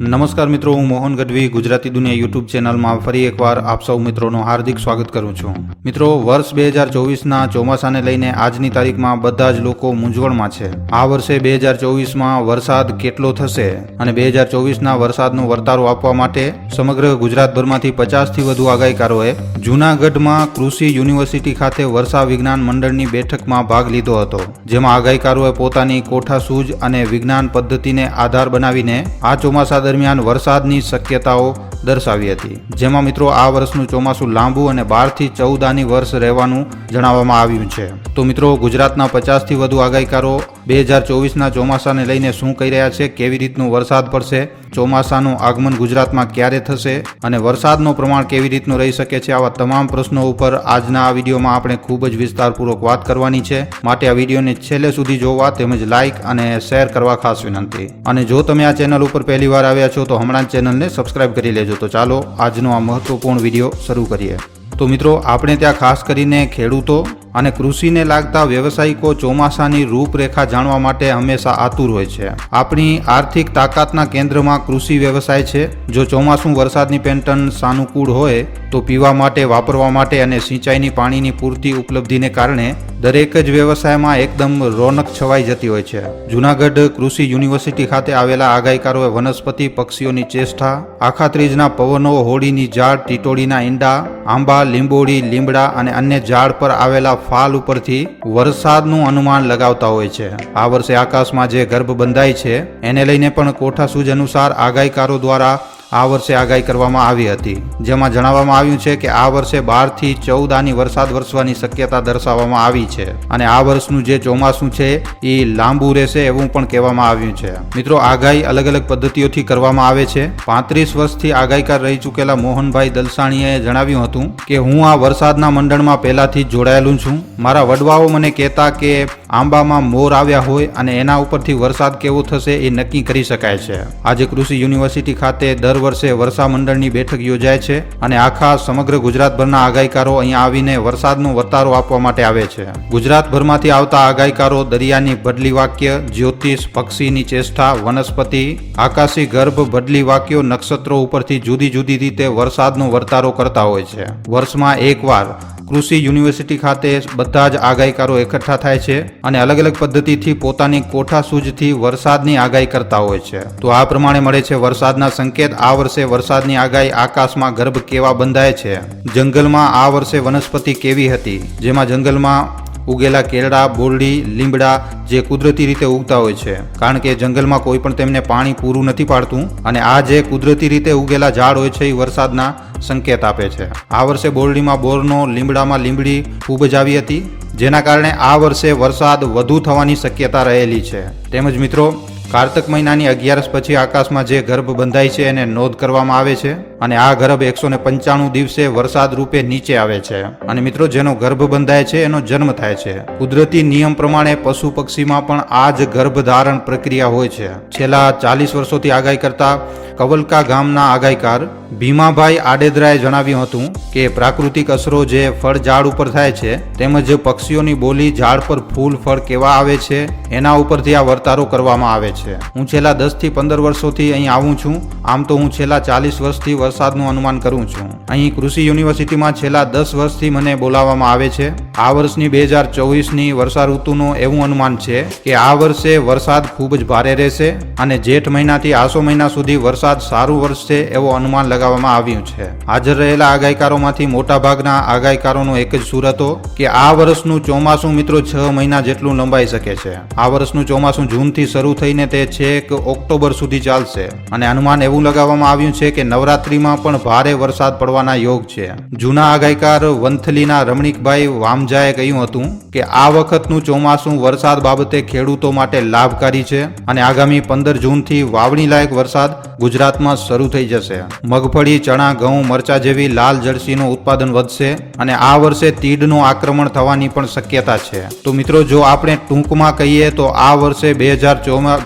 નમસ્કાર મિત્રો, હું મોહન ગઢવી, ગુજરાતી દુનિયા યુટ્યુબ ચેનલમાં ફરી એકવાર આપ સૌ મિત્રોનું હાર્દિક સ્વાગત કરું છું. મિત્રો, વર્ષ બે હજાર ચોવીસના ચોમાસાને લઈને આજની તારીખમાં બધા જ લોકો મૂંઝવણમાં છે. આ વર્ષે બે હજાર ચોવીસમાં વરસાદ કેટલો થશે અને બે હજાર ચોવીસના વરસાદનો વર્તારો આપવા માટે સમગ્ર ગુજરાતભરમાંથી પચાસથી વધુ આગાહીકારોએ જૂનાગઢમાં કૃષિ યુનિવર્સિટી ખાતે વર્ષા વિજ્ઞાન મંડળની બેઠકમાં ભાગ લીધો હતો, જેમાં આગાહીકારોએ પોતાની કોઠાસૂઝ અને વિજ્ઞાન પદ્ધતિને આધાર બનાવીને આ ચોમાસા દરમિયાન વરસાદની શક્યતાઓ દર્શાવી હતી. જેમાં મિત્રો આ વર્ષનું ચોમાસું લાંબુ અને બારથી ચૌદ આની વર્ષ રહેવાનું જણાવવામાં આવ્યું છે. તો મિત્રો ગુજરાતના પચાસથી વધુ આગાહીકારો બે હજાર ચોવીસના ચોમાસાને લઈને શું કહી રહ્યા છે? કેવી રીતનું વરસાદ પડશે? ચોમાસાનું આગમન ગુજરાતમાં ક્યારે થશે અને વરસાદનું પ્રમાણ કેવી રીતનું રહી શકે છે આવા તમામ પ્રશ્નો ઉપર આજના આ વિડીયોમાં આપણે ખૂબ જ વિસ્તારપૂર્વક વાત કરવાની છે. માટે આ વિડીયોને છેલ્લે સુધી જોવા તેમજ લાઇક અને શેર કરવા ખાસ વિનંતી. અને જો તમે આ ચેનલ ઉપર પહેલી વાર આવ્યા છો તો હમણાં ચેનલને સબસ્ક્રાઇબ કરી લેજો. તો ચાલો આજનો આ મહત્વપૂર્ણ વીડિયો શરૂ કરીએ. તો મિત્રો, આપણે ત્યાં ખાસ કરીને ખેડૂતો અને કૃષિને લાગતા વ્યવસાયિકો ચોમાસાની રૂપરેખા જાણવા માટે હંમેશા આતુર હોય છે. આપણી આર્થિક તાકાતના કેન્દ્રમાં કૃષિ વ્યવસાય છે. જો ચોમાસું વરસાદની પેન્ટન સાનુકૂળ હોય, તો પીવા માટે, વાપરવા માટે અને સિંચાઈની પાણીની પૂરતી ઉપલબ્ધિને કારણે દરેક જ વ્યવસાયમાં એકદમ રોનક છવાઈ જતી હોય છે. જુનાગઢ કૃષિ યુનિવર્સિટી ખાતે આવેલા આગાહીકારોએ વનસ્પતિ, પક્ષીઓની ચેષ્ટા આખા ત્રીજના પવનો, હોળીની ઝાડ, ટીટોળીના ઈંડા, આંબા, લીંબોળી, લીમડા અને અન્ય ઝાડ પર આવેલા ફાલ ઉપરથી વરસાદનું અનુમાન લગાવતા હોય છે. આ વર્ષે આકાશમાં જે ગર્ભ બંધાય છે, એને લઈને પણ કોઠાસૂઝ અનુસાર આગાહીકારો દ્વારા આ વર્ષે આગાહી કરવામાં આવી હતી. જેમાં જણાવવામાં આવ્યું છે કે આ વર્ષે બારથી ચૌદ આની વરસાદ વરસવાની શક્યતા દર્શાવવામાં આવી છે અને આ વર્ષનું જે ચોમાસું છે, એ લાંબુ રહેશે એવું પણ કહેવામાં આવ્યું છે. મિત્રો, આગાહી અલગ અલગ પદ્ધતિઓથી કરવામાં આવે છે. પાંત્રીસ વર્ષથી આગાહીકાર રહી ચૂકેલા મોહનભાઈ દલસાણીએ જણાવ્યું હતું કે, હું આ વરસાદના મંડળમાં પહેલાથી જ જોડાયેલું છું. મારા વડવાઓ મને કહેતા કે આંબામાં મોર આવ્યા હોય અને એના ઉપરથી વરસાદ કેવો થશે એ નક્કી કરી શકાય છે. આજે કૃષિ યુનિવર્સિટી ખાતે દર વર્ષે વર્ષા મંડળની બેઠક યોજાય છે અને આખા સમગ્ર ગુજરાતભરના આગાહીકારો અહીંયા આવીને વરસાદનો વર્તારો આપવા માટે આવે છે. ગુજરાતભરમાંથી આવતા આગાહીકારો દરિયાની બદલી વાક્ય, જ્યોતિષ, પક્ષીની ચેષ્ટા, વનસ્પતિ, આકાશી ગર્ભ બદલી વાક્યો, નક્ષત્રો ઉપરથી જુદી જુદી રીતે વરસાદનો વર્તારો કરતા હોય છે. વર્ષમાં એકવાર કૃષિ યુનિવર્સિટી ખાતે બધા જ આગાહીકારો એકઠા થાય છે અને અલગ અલગ પદ્ધતિથી પોતાની કોઠા સૂજથી વરસાદની આગાહી કરતા હોય છે. તો આ પ્રમાણે મળે છે વરસાદના સંકેત. આ વર્ષે વરસાદની આગાહી આકાશમાં ગર્ભ કેવા બંધાય છે? જંગલમાં આ વર્ષે વનસ્પતિ કેવી હતી? જેમાં જંગલમાં ઉગેલા કેળા બોરડી, લીમડા જે કુદરતી રીતે ઉગતા હોય છે. કારણ કે જંગલમાં કોઈ પણ તેમને પાણી પૂરું નથી પાડતું અને આ જે કુદરતી રીતે ઉગેલા ઝાડ હોય છે એ વરસાદના સંકેત આપે છે. આ વર્ષે બોરડીમાં બોરનો, લીમડામાં લીમડી ખૂબ જ આવી હતી, જેના કારણે આ વર્ષે વરસાદ વધુ થવાની શક્યતા રહેલી છે. તેમજ મિત્રો, કાર્તક મહિનાની અગિયારસ પછી આકાશમાં જે ગર્ભ બંધાય છે એને નોંધ કરવામાં આવે છે. અને આ ગર્ભ એકસો ને પંચાણું દિવસે વરસાદ રૂપે નીચે આવે છે. અને મિત્રો, જેનો ગર્ભ બંધાય છે, એનો જન્મ થાય છે. કુદરતી નિયમ પ્રમાણે પશુ પક્ષીમાં પણ આ જ ગર્ભધારણ પ્રક્રિયા હોય છે. છેલ્લા ચાલીસ વર્ષોથી આગાહી કરતા કવલકા ગામના આગાહીકાર ભીમાભાઈ આડેદરાએ જણાવ્યું હતું કે, પ્રાકૃતિક અસરો જે ફળ ઝાડ ઉપર થાય છે, તેમજ પક્ષીઓની બોલી ઝાડ પર ફૂલ, ફળ કેવા આવે છે, એના ઉપરથી આ વર્તારો કરવામાં આવે છે. હું છેલ્લા દસથી પંદર વર્ષોથી અહીં આવું છું. આમ તો હું છેલ્લા ચાલીસ વર્ષથી વરસાદનું અનુમાન કરું છું. અહીં કૃષિ યુનિવર્સિટીમાં છેલ્લા દસ વર્ષથી મને બોલાવવામાં આવે છે. આ વર્ષની બે હજાર ચોવીસની વર્ષા ઋતુનું એવું અનુમાન છે કે આ વર્ષે વરસાદ ખૂબ જ ભારે રહેશે અને જેઠ મહિનાથી આસો મહિના સુધી વરસાદ સારું વરસશે એવો અનુમાન લગાવવામાં આવ્યું છે. હાજર રહેલા આગાહીકારોમાંથી મોટાભાગના આગાહીકારોનો એક જ સુર હતો કે આ વર્ષનું ચોમાસું મિત્રો છ મહિના જેટલું લંબાઈ શકે છે. આ વર્ષનું ચોમાસું જૂનથી શરૂ થઈને તે છેક ઓક્ટોબર સુધી ચાલશે. અને અનુમાન એવું લગાવવામાં આવ્યું છે કે નવરાત્રીમાં પણ ભારે વરસાદ પડવાના યોગ છે. જૂના આગાહીકાર વંથલીના રમણીકભાઈ વામજાએ કહ્યું હતું કે, આ વખતનું ચોમાસું વરસાદ બાબતે ખેડૂતો માટે લાભકારી છે અને આગામી પંદર જૂનથી વાવણી લાયક વરસાદ ગુજરાતમાં શરૂ થઈ જશે. મગફળી, ચણા, ઘઉં, મરચા જેવી લાલ જળસીનું ઉત્પાદન વધશે અને આ વર્ષે તીડનું આક્રમણ થવાની પણ શક્યતા છે. તો મિત્રો, જો આપણે ટૂંકમાં કહીએ તો આ વર્ષે બે હજાર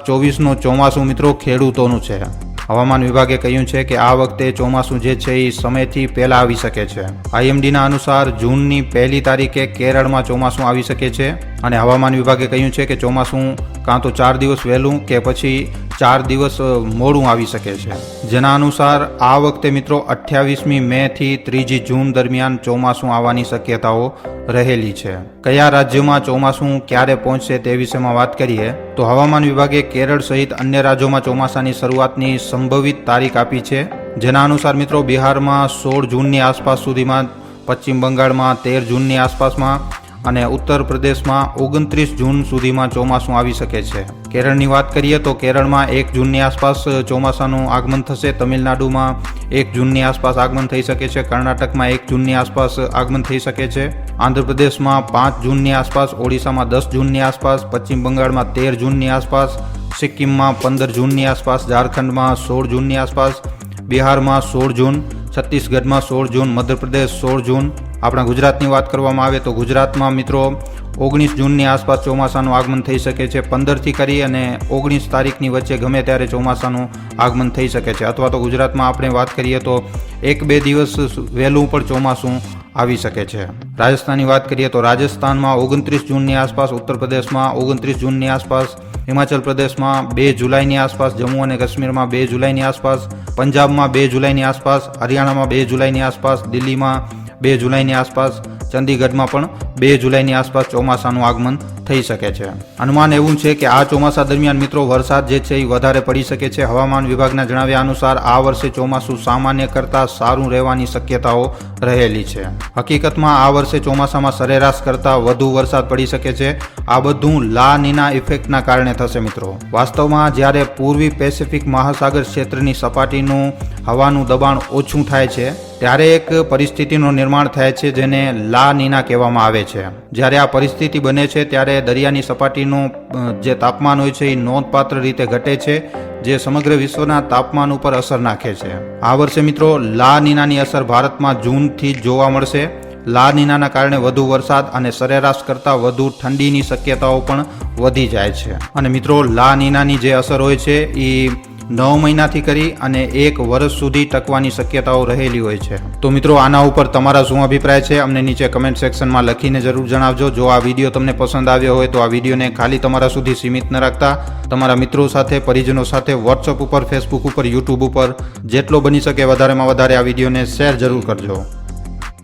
ચોવીસનું ચોમાસું મિત્રો ખેડૂતોનું છે. હવામાન વિભાગે કહ્યું છે કે આ વખતે ચોમાસું જે છે એ સમયથી પહેલા આવી શકે છે. આઈએમડીના અનુસાર જૂનની પહેલી તારીખે કેરળમાં ચોમાસું આવી શકે છે. અને હવામાન વિભાગે કહ્યું છે કે ચોમાસું કાં તો ચાર દિવસ વહેલું કે પછી ચાર દિવસ મોડું આવી શકે છે. જેના અનુસાર આ વખતે મિત્રો અઠ્યાવીસમી મે થી ત્રીજી જૂન દરમિયાન ચોમાસું આવવાની શક્યતાઓ રહેલી છે. કયા રાજ્યોમાં ચોમાસું ક્યારે પહોંચશે તે વિશેમાં વાત કરીએ, તો હવામાન વિભાગે કેરળ સહિત અન્ય રાજ્યોમાં ચોમાસાની શરૂઆતની સંભવિત તારીખ આપી છે. જેના અનુસાર મિત્રો બિહારમાં સોળ જૂનની આસપાસ સુધીમાં, પશ્ચિમ બંગાળમાં તેર જૂનની આસપાસમાં અને ઉત્તર પ્રદેશમાં ઓગણત્રીસ જૂન સુધીમાં ચોમાસું આવી શકે છે. કેરળની વાત કરીએ તો કેરળમાં એક જૂનની આસપાસ ચોમાસાનું આગમન થશે. તમિલનાડુમાં એક જૂનની આસપાસ આગમન થઈ શકે છે. કર્ણાટકમાં એક જૂનની આસપાસ આગમન થઈ શકે છે. આંધ્રપ્રદેશમાં પાંચ જૂનની આસપાસ, ઓડિશામાં દસ જૂનની આસપાસ, પશ્ચિમ બંગાળમાં તેર જૂનની આસપાસ, સિક્કિમમાં પંદર જૂનની આસપાસ, ઝારખંડમાં સોળ જૂનની આસપાસ, બિહારમાં સોળ જૂન, છત્તીસગઢમાં સોળ જૂન, મધ્યપ્રદેશ સોળ જૂન આપણા ગુજરાતની વાત કરવામાં આવે તો ગુજરાતમાં મિત્રો ઓગણીસ જૂનની આસપાસ ચોમાસાનું આગમન થઈ શકે છે, પંદરથી કરી અને ઓગણીસ તારીખની વચ્ચે ગમે ત્યારે ચોમાસાનું આગમન થઈ શકે છે. અથવા તો ગુજરાતમાં આપણે વાત કરીએ તો એક બે દિવસ વહેલું પણ ચોમાસું આવી શકે છે. રાજસ્થાનની વાત કરીએ તો રાજસ્થાનમાં ઓગણત્રીસ જૂનની આસપાસ, ઉત્તર પ્રદેશમાં ઓગણત્રીસ જૂનની આસપાસ, હિમાચલ પ્રદેશમાં બે જુલાઈની આસપાસ, જમ્મુ અને કાશ્મીરમાં બે જુલાઈની આસપાસ, પંજાબમાં બે જુલાઈની આસપાસ, હરિયાણામાં બે જુલાઈની આસપાસ, દિલ્હીમાં બે જુલાઈની આસપાસ ચંદીગઢમાં પણ બે જુલાઈની આસપાસ ચોમાસાનું આગમન થઈ શકે છે. અનુમાન એવું છે કે આ ચોમાસા દરમિયાન મિત્રો વરસાદ જે છે એ વધારે પડી શકે છે. હવામાન વિભાગના જણાવ્યા અનુસાર આ વર્ષે ચોમાસું સામાન્ય કરતાં સારું રહેવાની શક્યતાઓ રહેલી છે. હકીકતમાં આ વર્ષે ચોમાસામાં સરેરાશ કરતાં વધુ વરસાદ પડી શકે છે. આ બધું લા નીના ઇફેક્ટના કારણે થશે મિત્રો. વાસ્તવમાં જ્યારે પૂર્વી પેસિફિક મહાસાગર ક્ષેત્રની સપાટીનું હવાનું દબાણ ઓછું થાય છે ત્યારે એક પરિસ્થિતિનું નિર્માણ થાય છે જેને લા નીના કહેવામાં આવે છે. જ્યારે આ પરિસ્થિતિ બને છે ત્યારે દરિયાની સપાટીનું જે તાપમાન હોય છે એ નોંધપાત્ર રીતે ઘટે છે, જે સમગ્ર વિશ્વના તાપમાન ઉપર અસર નાખે છે. આ વર્ષે મિત્રો, લા નીનાની અસર ભારતમાં જૂનથી જ જોવા મળશે. લા નીનાના કારણે વધુ વરસાદ અને સરેરાશ કરતાં વધુ ઠંડીની શક્યતાઓ પણ વધી જાય છે. અને મિત્રો, લા નીનાની જે અસર હોય છે એ નવ મહિનાથી કરી અને એક વર્ષ સુધી ટકવાની શક્યતાઓ રહેલી હોય છે. તો મિત્રો, આના ઉપર તમારા શું અભિપ્રાય છે? અમને નીચે કમેન્ટ સેક્શનમાં લખીને જરૂર જણાવજો. જો આ વીડિયો તમને પસંદ આવ્યો હોય તો આ વિડીયોને ખાલી તમારા સુધી સીમિત ન રાખતા. તમારા મિત્રો સાથે, પરિજનો સાથે વોટ્સઅપ ઉપર ફેસબુક ઉપર યુટ્યુબ ઉપર, જેટલો બની શકે વધારેમાં વધારે આ વિડીયોને શેર જરૂર કરજો.